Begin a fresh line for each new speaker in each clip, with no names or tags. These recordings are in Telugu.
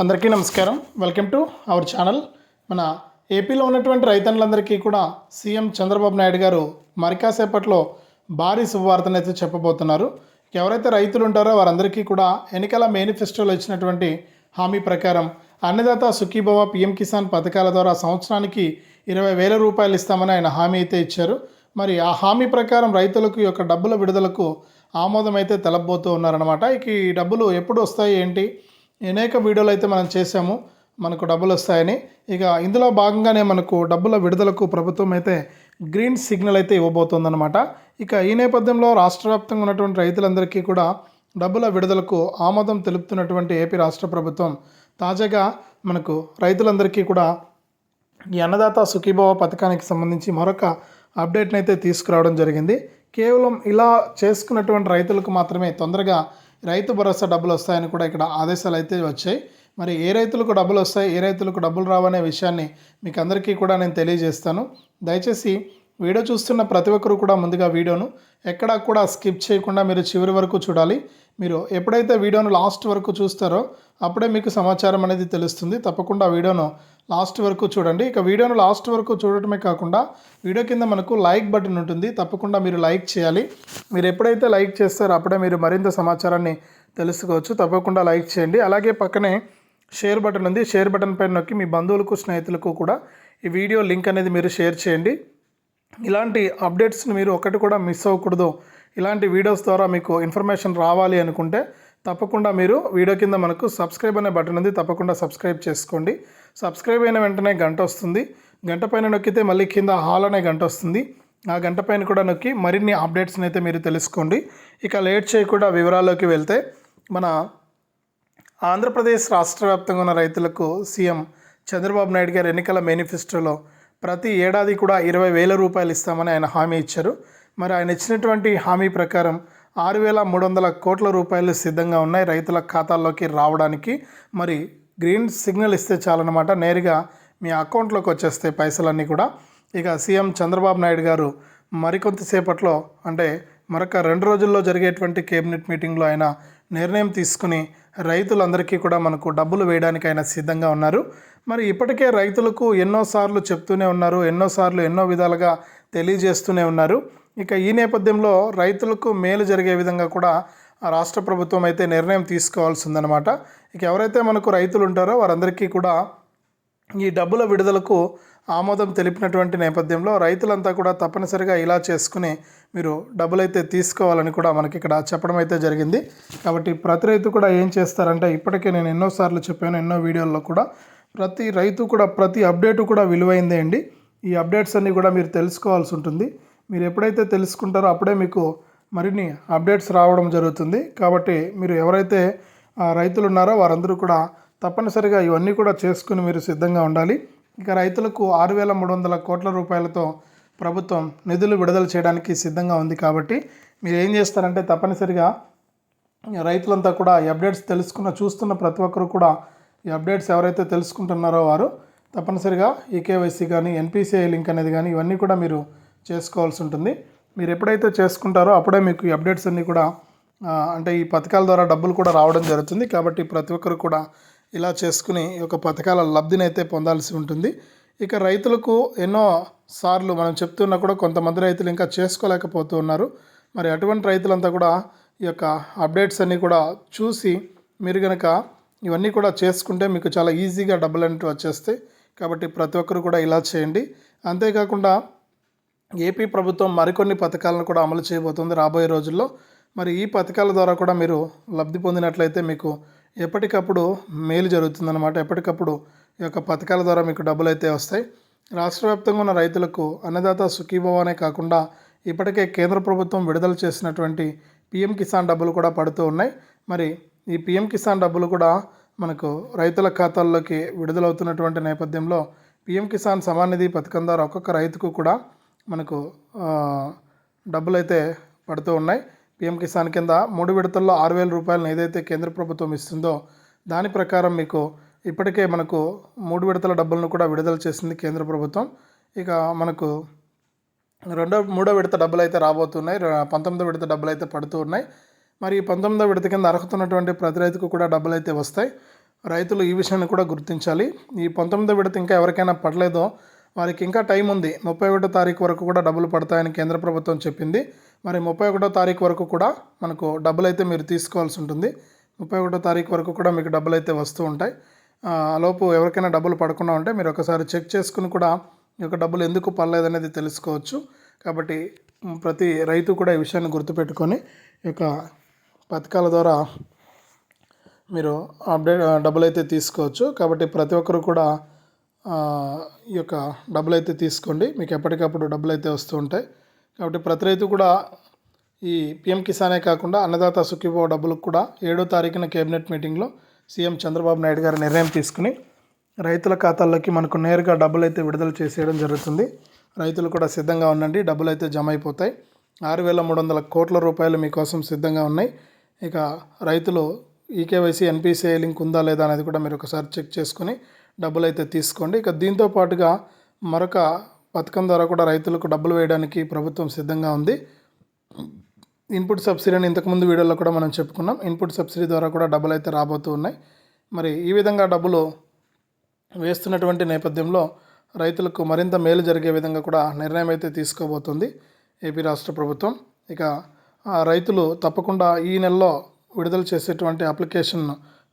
అందరికీ నమస్కారం. వెల్కమ్ టు అవర్ ఛానల్ మన ఏపీలో ఉన్నటువంటి రైతన్నులందరికీ కూడా సీఎం చంద్రబాబు నాయుడు గారు మరికాసేపట్లో భారీ శుభవార్తను అయితే చెప్పబోతున్నారు. ఎవరైతే రైతులు ఉంటారో వారందరికీ కూడా ఎన్నికల మేనిఫెస్టోలో ఇచ్చినటువంటి హామీ ప్రకారం అన్నదాత సుఖీభవ పిఎం కిసాన్ పథకాల ద్వారా సంవత్సరానికి ఇరవై వేల రూపాయలు ఇస్తామని ఆయన హామీ అయితే ఇచ్చారు. మరి ఆ హామీ ప్రకారం రైతులకు ఈ యొక్క డబ్బుల విడుదలకు ఆమోదం అయితే తెలబోతూ ఉన్నారనమాట ఇక ఈ డబ్బులు ఎప్పుడు వస్తాయి ఏంటి? అనేక వీడియోలు అయితే మనం చేసాము మనకు డబ్బులు వస్తాయని. ఇక ఇందులో భాగంగానే మనకు డబ్బుల విడుదలకు ప్రభుత్వం అయితే గ్రీన్ సిగ్నల్ అయితే ఇవ్వబోతోందనమాట ఇక ఈ నేపథ్యంలో రాష్ట్ర వ్యాప్తంగా ఉన్నటువంటి రైతులందరికీ కూడా డబ్బుల విడుదలకు ఆమోదం తెలుపుతున్నటువంటి ఏపీ రాష్ట్ర ప్రభుత్వం. తాజాగా మనకు రైతులందరికీ కూడా ఈ అన్నదాత సుఖీభవ పథకానికి సంబంధించి మరొక అప్డేట్ని అయితే తీసుకురావడం జరిగింది. కేవలం ఇలా చేసుకున్నటువంటి రైతులకు మాత్రమే తొందరగా రైతు భరోసా డబ్బులు వస్తాయని కూడా ఇక్కడ ఆదేశాలు అయితే వచ్చాయి. మరి ఏ రైతులకు డబ్బులు వస్తాయి ఏ రైతులకు డబ్బులు రావనే విషయాన్ని మీకు అందరికీ కూడా నేను తెలియజేస్తాను. దయచేసి వీడియో చూస్తున్న ప్రతి ఒక్కరు కూడా ముందుగా వీడియోను ఎక్కడా కూడా స్కిప్ చేయకుండా మీరు చివరి వరకు చూడాలి. మీరు ఎప్పుడైతే వీడియోను లాస్ట్ వరకు చూస్తారో అప్పుడే మీకు సమాచారం అనేది తెలుస్తుంది. తప్పకుండా వీడియోను లాస్ట్ వరకు చూడండి. ఇక వీడియోను లాస్ట్ వరకు చూడటమే కాకుండా వీడియో కింద మనకు లైక్ బటన్ ఉంటుంది. తప్పకుండా మీరు లైక్ చేయాలి. మీరు ఎప్పుడైతే లైక్ చేస్తారో అప్పుడే మీరు మరింత సమాచారాన్ని తెలుసుకోవచ్చు. తప్పకుండా లైక్ చేయండి. అలాగే పక్కనే షేర్ బటన్ ఉంది. షేర్ బటన్ పైన నొక్కి మీ బంధువులకు స్నేహితులకు కూడా ఈ వీడియో లింక్ అనేది మీరు షేర్ చేయండి. ఇలాంటి అప్డేట్స్ని మీరు ఒకటి కూడా మిస్ అవ్వకూడదు. ఇలాంటి వీడియోస్ ద్వారా మీకు ఇన్ఫర్మేషన్ రావాలి అనుకుంటే తప్పకుండా మీరు వీడియో కింద మనకు సబ్స్క్రైబ్ అనే బటన్ ఉంది. తప్పకుండా సబ్స్క్రైబ్ చేసుకోండి. సబ్స్క్రైబ్ అయిన వెంటనే గంట వస్తుంది. గంట పైన నొక్కితే మళ్ళీ కింద హాల్ అనే గంట వస్తుంది. ఆ గంట పైన కూడా నొక్కి మరిన్ని అప్డేట్స్ని అయితే మీరు తెలుసుకోండి. ఇక లేట్ చేయకుండా వివరాల్లోకి వెళ్తే మన ఆంధ్రప్రదేశ్ రాష్ట్ర వ్యాప్తంగా ఉన్న రైతులకు సీఎం చంద్రబాబు నాయుడు గారు ఎన్నికల మేనిఫెస్టోలో ప్రతి ఏడాది కూడా ఇరవై వేల రూపాయలు ఇస్తామని ఆయన హామీ ఇచ్చారు. మరి ఆయన ఇచ్చినటువంటి హామీ ప్రకారం ఆరు వేల మూడు వందల కోట్ల రూపాయలు సిద్ధంగా ఉన్నాయి రైతుల ఖాతాల్లోకి రావడానికి. మరి గ్రీన్ సిగ్నల్ ఇస్తే చాలన్నమాట. నేరుగా మీ అకౌంట్లోకి వచ్చేస్తాయి పైసలన్నీ కూడా. ఇక సీఎం చంద్రబాబు నాయుడు గారు మరికొంతసేపట్లో అంటే మరొక రెండు రోజుల్లో జరిగేటువంటి కేబినెట్ మీటింగ్లో ఆయన నిర్ణయం తీసుకుని రైతులందరికీ కూడా మనకు డబ్బులు వేయడానికి ఆయన సిద్ధంగా ఉన్నారు. మరి ఇప్పటికే రైతులకు ఎన్నోసార్లు చెప్తూనే ఉన్నారు. ఎన్నోసార్లు ఎన్నో విధాలుగా తెలియజేస్తూనే ఉన్నారు. ఇక ఈ నేపథ్యంలో రైతులకు మేలు జరిగే విధంగా కూడా రాష్ట్ర ప్రభుత్వం అయితే నిర్ణయం తీసుకోవాల్సి ఉందన్నమాట ఇక ఎవరైతే మనకు రైతులు ఉంటారో వారందరికీ కూడా ఈ డబ్బుల విడుదలకు ఆమోదం తెలిపినటువంటి నేపథ్యంలో రైతులంతా కూడా తప్పనిసరిగా ఇలా చేసుకుని మీరు డబ్బులైతే తీసుకోవాలని కూడా మనకి ఇక్కడ చెప్పడం అయితే జరిగింది. కాబట్టి ప్రతి రైతు కూడా ఏం చేస్తారంటే ఇప్పటికే నేను ఎన్నోసార్లు చెప్పాను ఎన్నో వీడియోల్లో కూడా ప్రతి రైతు కూడా ప్రతి అప్డేటు కూడా విలువైందే అండి. ఈ అప్డేట్స్ అన్నీ కూడా మీరు తెలుసుకోవాల్సి ఉంటుంది. మీరు ఎప్పుడైతే తెలుసుకుంటారో అప్పుడే మీకు మరిన్ని అప్డేట్స్ రావడం జరుగుతుంది. కాబట్టి మీరు ఎవరైతే రైతులు ఉన్నారో వారందరూ కూడా తప్పనిసరిగా ఇవన్నీ కూడా చేసుకుని మీరు సిద్ధంగా ఉండాలి. ఇక రైతులకు ఆరు వేల మూడు వందల కోట్ల రూపాయలతో ప్రభుత్వం నిధులు విడుదల చేయడానికి సిద్ధంగా ఉంది కాబట్టి మీరు ఏం చేస్తారంటే తప్పనిసరిగా రైతులంతా కూడా ఈ అప్డేట్స్ తెలుసుకున్న చూస్తున్న ప్రతి ఒక్కరు కూడా ఈ అప్డేట్స్ ఎవరైతే తెలుసుకుంటున్నారో వారు తప్పనిసరిగా ఈకేవైసీ కానీ ఎన్పిసిఐ లింక్ అనేది కానీ ఇవన్నీ కూడా మీరు చేసుకోవాల్సి ఉంటుంది. మీరు ఎప్పుడైతే చేసుకుంటారో అప్పుడే మీకు ఈ అప్డేట్స్ అన్నీ కూడా అంటే ఈ పథకాల ద్వారా డబ్బులు కూడా రావడం జరుగుతుంది. కాబట్టి ప్రతి ఒక్కరు కూడా ఇలా చేసుకుని ఈ యొక్క పథకాల లబ్ధిని అయితే పొందాల్సి ఉంటుంది. ఇక రైతులకు ఎన్నో సార్లు మనం చెప్తున్నా కూడా కొంతమంది రైతులు ఇంకా చేసుకోలేకపోతూ ఉన్నారు. మరి అటువంటి రైతులంతా కూడా ఈ యొక్క అప్డేట్స్ అన్నీ కూడా చూసి మీరు కనుక ఇవన్నీ కూడా చేసుకుంటే మీకు చాలా ఈజీగా డబ్బులు అనేవి వచ్చేస్తాయి. కాబట్టి ప్రతి ఒక్కరు కూడా ఇలా చేయండి. అంతేకాకుండా ఏపీ ప్రభుత్వం మరికొన్ని పథకాలను కూడా అమలు చేయబోతుంది రాబోయే రోజుల్లో. మరి ఈ పథకాల ద్వారా కూడా మీరు లబ్ధి పొందినట్లయితే మీకు ఎప్పటికప్పుడు మేలు జరుగుతుందన్నమాట. ఎప్పటికప్పుడు ఈ యొక్క పథకాల ద్వారా మీకు డబ్బులు అయితే వస్తాయి. రాష్ట్ర వ్యాప్తంగా ఉన్న రైతులకు అన్నదాత సుఖీభవానే కాకుండా ఇప్పటికే కేంద్ర ప్రభుత్వం విడుదల చేసినటువంటి పిఎం కిసాన్ డబ్బులు కూడా పడుతూ ఉన్నాయి. మరి ఈ పిఎం కిసాన్ డబ్బులు కూడా మనకు రైతుల ఖాతాల్లోకి విడుదలవుతున్నటువంటి నేపథ్యంలో పిఎం కిసాన్ సమాన్ నిధి పథకం ద్వారా ఒక్కొక్క రైతుకు కూడా మనకు డబ్బులు అయితే పడుతూ ఉన్నాయి. పిఎం కిసాన్ కింద మూడు విడతల్లో ఆరు వేల రూపాయలను ఏదైతే కేంద్ర ప్రభుత్వం ఇస్తుందో దాని ప్రకారం మీకు ఇప్పటికే మనకు మూడు విడతల డబ్బులను కూడా విడుదల చేసింది కేంద్ర ప్రభుత్వం. ఇక మనకు రెండో మూడో విడత డబ్బులు అయితే రాబోతున్నాయి పంతొమ్మిదో విడత డబ్బులు అయితే పడుతూ ఉన్నాయి. మరి పంతొమ్మిదో విడత కింద అర్హత ఉన్నటువంటి ప్రతి రైతుకు కూడా డబ్బులు అయితే వస్తాయి. రైతులు ఈ విషయాన్ని కూడా గుర్తించాలి. ఈ పంతొమ్మిదో విడత ఇంకా ఎవరికైనా పడలేదో వారికి ఇంకా టైం ఉంది. ముప్పై ఒకటో తారీఖు వరకు కూడా డబ్బులు పడతాయని కేంద్ర ప్రభుత్వం చెప్పింది. మరి ముప్పై ఒకటో తారీఖు వరకు కూడా మనకు డబ్బులు అయితే మీరు తీసుకోవాల్సి ఉంటుంది. ముప్పై ఒకటో తారీఖు వరకు కూడా మీకు డబ్బులు అయితే వస్తూ ఉంటాయి. ఆ లోపు ఎవరికైనా డబ్బులు పడకుండా ఉంటే మీరు ఒకసారి చెక్ చేసుకుని కూడా ఈ యొక్క డబ్బులు ఎందుకు పడలేదనేది తెలుసుకోవచ్చు. కాబట్టి ప్రతి రైతు కూడా ఈ విషయాన్ని గుర్తుపెట్టుకొని ఈ యొక్క పథకాల ద్వారా మీరు అప్డేట్ డబ్బులు అయితే తీసుకోవచ్చు. కాబట్టి ప్రతి ఒక్కరు కూడా ఈ యొక్క డబ్బులు అయితే తీసుకోండి. మీకు ఎప్పటికప్పుడు డబ్బులు అయితే వస్తూ ఉంటాయి. కాబట్టి ప్రతి రైతు కూడా ఈ పిఎం కిసానే కాకుండా అన్నదాత సుఖీభావ డబ్బులకు కూడా ఏడో తారీఖున కేబినెట్ మీటింగ్లో సీఎం చంద్రబాబు నాయుడు గారు నిర్ణయం తీసుకుని రైతుల ఖాతాల్లోకి మనకు నేరుగా డబ్బులు అయితే విడుదల చేసేయడం జరుగుతుంది. రైతులు కూడా సిద్ధంగా ఉండండి. డబ్బులు అయితే జమ అయిపోతాయి. ఆరు వేల మూడు వందల కోట్ల రూపాయలు మీకోసం సిద్ధంగా ఉన్నాయి. ఇక రైతులు ఈకేవైసీ ఎన్పిసిఐ లింక్ ఉందా లేదా అనేది కూడా మీరు ఒకసారి చెక్ చేసుకొని డబ్బులు అయితే తీసుకోండి. ఇక దీంతో పాటుగా మరొక పథకం ద్వారా కూడా రైతులకు డబ్బులు వేయడానికి ప్రభుత్వం సిద్ధంగా ఉంది. ఇన్పుట్ సబ్సిడీ అని ఇంతకుముందు వీడియోలో కూడా మనం చెప్పుకున్నాం. ఇన్పుట్ సబ్సిడీ ద్వారా కూడా డబ్బులు అయితే రాబోతూ ఉన్నాయి. మరి ఈ విధంగా డబ్బులు వేస్తున్నటువంటి నేపథ్యంలో రైతులకు మరింత మేలు జరిగే విధంగా కూడా నిర్ణయం అయితే తీసుకోబోతుంది. ఏపీ రాష్ట్ర ప్రభుత్వం. ఇక రైతులు తప్పకుండా ఈ నెలలో విడుదల చేసేటువంటి అప్లికేషన్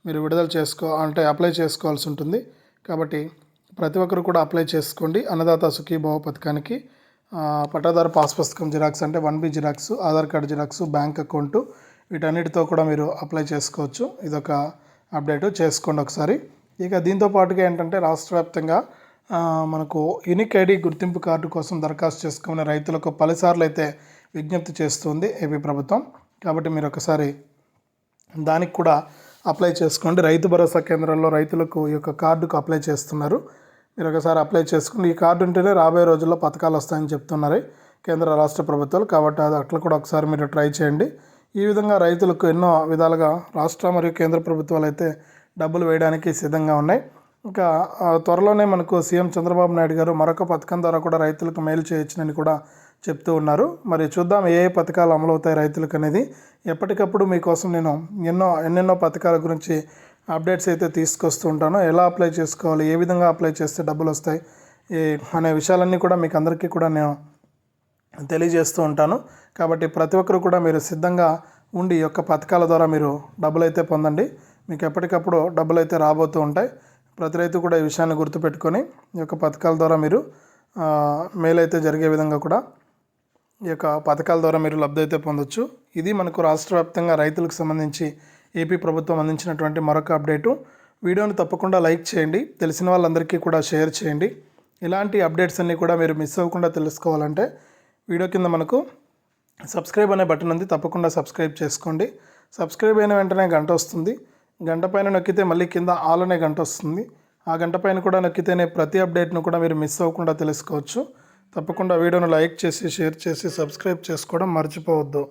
మీరు విడుదల చేసుకో అంటే అప్లై చేసుకోవాల్సి ఉంటుంది. కాబట్టి ప్రతి ఒక్కరు కూడా అప్లై చేసుకోండి. అన్నదాత సుఖీభావ పథకానికి పట్టాదారు పాస్ పుస్తకం జిరాక్స్ అంటే one B xerox Aadhaar card xerox bank account వీటన్నిటితో కూడా మీరు అప్లై చేసుకోవచ్చు. ఇదొక అప్డేట్. చేసుకోండి ఒకసారి. ఇక దీంతో పాటుగా ఏంటంటే రాష్ట్ర వ్యాప్తంగా మనకు యూనిక్ ఐడి గుర్తింపు కార్డు కోసం దరఖాస్తు చేసుకునే రైతులకు పలుసార్లు అయితే విజ్ఞప్తి చేస్తుంది ఏపీ ప్రభుత్వం. కాబట్టి మీరు ఒకసారి దానికి కూడా అప్లై చేసుకోండి. రైతు భరోసా కేంద్రంలో రైతులకు ఈ యొక్క కార్డుకు అప్లై చేస్తున్నారు. మీరు ఒకసారి అప్లై చేసుకోండి. ఈ కార్డు ఉంటేనే రాబోయే రోజుల్లో పథకాలు వస్తాయని చెప్తున్నారు కేంద్ర రాష్ట్ర ప్రభుత్వాలు. కాబట్టి అది అట్లా కూడా ఒకసారి మీరు ట్రై చేయండి. ఈ విధంగా రైతులకు ఎన్నో విధాలుగా రాష్ట్ర మరియు కేంద్ర ప్రభుత్వాలు అయితే డబ్బులు వేయడానికి సిద్ధంగా ఉన్నాయి. ఇంకా ఆ, త్వరలోనే మనకు సీఎం చంద్రబాబు నాయుడు గారు మరొక పథకం ద్వారా కూడా రైతులకు మేలు చేయొచ్చునని కూడా చెప్తూ ఉన్నారు. మరి చూద్దాం ఏ ఏ పథకాలు అమలవుతాయి రైతులకు అనేది ఎప్పటికప్పుడు మీకోసం నేను ఎన్నో ఎన్నెన్నో పథకాల గురించి అప్డేట్స్ అయితే తీసుకొస్తూ ఉంటాను. ఎలా అప్లై చేసుకోవాలి ఏ విధంగా అప్లై చేస్తే డబ్బులు వస్తాయి ఏ అనే విషయాలన్నీ కూడా మీకు అందరికీ కూడా నేను తెలియజేస్తూ ఉంటాను. కాబట్టి ప్రతి ఒక్కరు కూడా మీరు సిద్ధంగా ఉండి ఈ యొక్క పథకాల ద్వారా మీరు డబ్బులు అయితే పొందండి. మీకు ఎప్పటికప్పుడు డబ్బులు అయితే రాబోతూ ఉంటాయి. ప్రతి రైతు కూడా ఈ విషయాన్ని గుర్తుపెట్టుకొని ఈ యొక్క పథకాల ద్వారా మీరు మేలైతే జరిగే విధంగా కూడా ఈ యొక్క పథకాల ద్వారా మీరు లబ్ధి అయితే పొందొచ్చు. ఇది మనకు రాష్ట్ర వ్యాప్తంగా రైతులకు సంబంధించి ఏపీ ప్రభుత్వం అందించినటువంటి మరొక అప్డేటు. వీడియోని తప్పకుండా లైక్ చేయండి. తెలిసిన వాళ్ళందరికీ కూడా షేర్ చేయండి. ఇలాంటి అప్డేట్స్ అన్నీ కూడా మీరు మిస్ అవ్వకుండా తెలుసుకోవాలంటే వీడియో కింద మనకు సబ్స్క్రైబ్ అనే బటన్ ఉంది. తప్పకుండా సబ్స్క్రైబ్ చేసుకోండి. సబ్స్క్రైబ్ అయిన వెంటనే గంట వస్తుంది. గంట పైన నొక్కితే మళ్ళీ కింద ఆల్ అనే గంట వస్తుంది. ఆ గంట పైన కూడా నొక్కితేనే ప్రతి అప్డేట్ను కూడా మీరు మిస్ అవ్వకుండా తెలుసుకోవచ్చు. తప్పకుండా వీడియోను లైక్ చేసి షేర్ చేసి సబ్స్క్రైబ్ చేసుకోవడం మర్చిపోవద్దు.